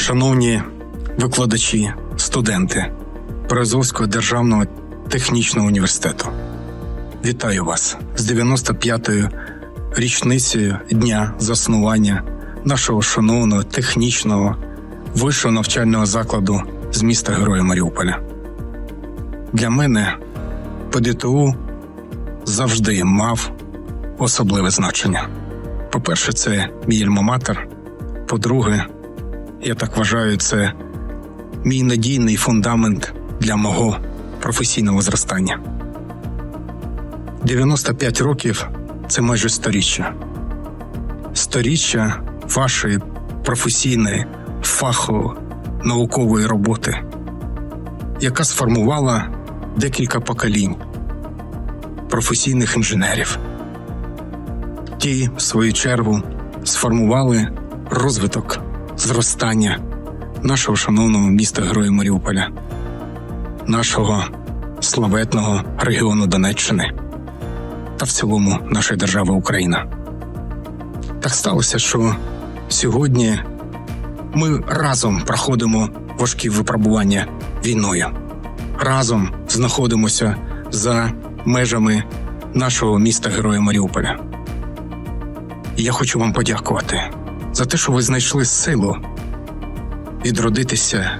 Шановні викладачі, студенти Березовського державного технічного університету, вітаю вас з 95-ю річницею дня заснування нашого шановного технічного вищого навчального закладу з міста Героя Маріуполя. Для мене ПДТУ завжди мав особливе значення. По-перше, це мій альма-матер. По-друге, я так вважаю, це мій надійний фундамент для мого професійного зростання. 95 років це майже сторіччя. Сторіччя вашої професійної, фахової, наукової роботи, яка сформувала декілька поколінь професійних інженерів. Ті, в свою чергу, сформували розвиток, зростання нашого шановного міста Героя Маріуполя, нашого славетного регіону Донеччини та в цілому нашої держави Україна. Так сталося, що сьогодні ми разом проходимо важкі випробування війною, разом знаходимося за межами нашого міста Героя Маріуполя. Я хочу вам подякувати за те, що ви знайшли силу відродитися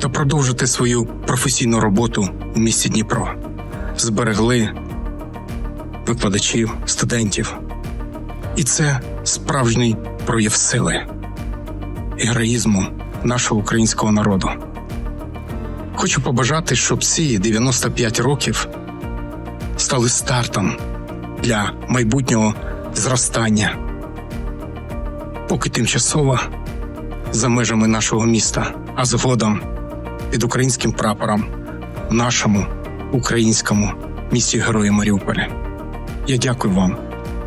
та продовжити свою професійну роботу у місті Дніпро. Зберегли викладачів, студентів. І це справжній прояв сили і героїзму нашого українського народу. Хочу побажати, щоб ці 95 років стали стартом для майбутнього зростання, поки тимчасово за межами нашого міста, а згодом під українським прапором в нашому українському місті Герої Маріуполя. Я дякую вам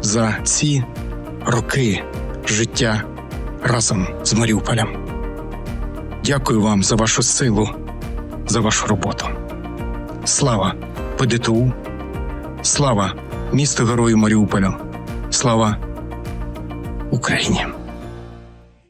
за ці роки життя разом з Маріуполем. Дякую вам за вашу силу, за вашу роботу. Слава ПДТУ, слава місту Герою Маріуполю, слава Україні!